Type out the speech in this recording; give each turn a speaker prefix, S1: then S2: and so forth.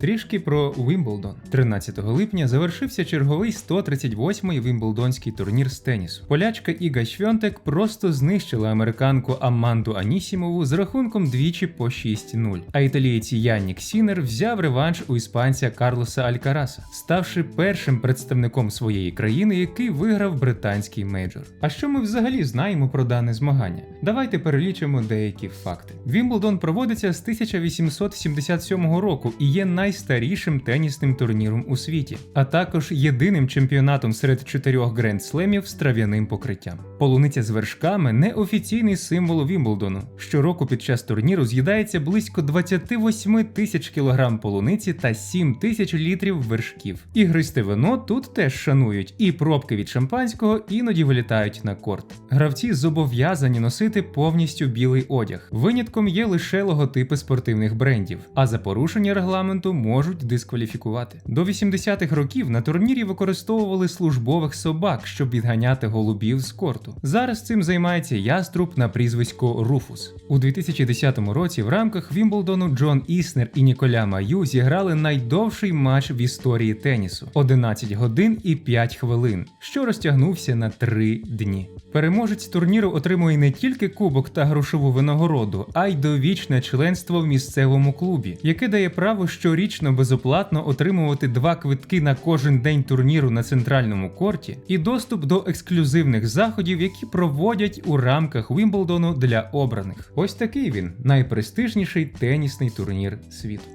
S1: Трішки про Вімблдон. 13 липня завершився черговий 138-й Вімблдонський турнір з тенісу. Полячка Іга Швьонтек просто знищила американку Аманду Анісімову з рахунком двічі по 6-0. А італієць Яннік Сінер взяв реванш у іспанця Карлоса Алькараса, ставши першим представником своєї країни, який виграв британський мейджор. А що ми взагалі знаємо про дане змагання? Давайте перелічимо деякі факти. Вімблдон проводиться з 1877 року і є найстарішим тенісним турніром у світі, а також єдиним чемпіонатом серед чотирьох гранд-слемів з трав'яним покриттям. Полуниця з вершками неофіційний символ Вімблдону. Щороку під час турніру з'їдається близько 28 тисяч кілограм полуниці та 7 тисяч літрів вершків. Ігристе вино тут теж шанують, і пробки від шампанського іноді вилітають на корт. Гравці зобов'язані носити повністю білий одяг. Винятком є лише логотипи спортивних брендів, а за порушення регламенту можуть дискваліфікувати. До 80-х років на турнірі використовували службових собак, щоб відганяти голубів з корту. Зараз цим займається яструб на прізвисько Руфус. У 2010 році в рамках Вімблдону Джон Існер і Ніколя Маю зіграли найдовший матч в історії тенісу 11 годин і 5 хвилин, що розтягнувся на 3 дні. Переможець турніру отримує не тільки кубок та грошову винагороду, а й довічне членство в місцевому клубі, яке дає право щорічно безоплатно отримувати два квитки на кожен день турніру на центральному корті і доступ до ексклюзивних заходів, які проводять у рамках Вімблдону для обраних. Ось такий він найпрестижніший тенісний турнір світу.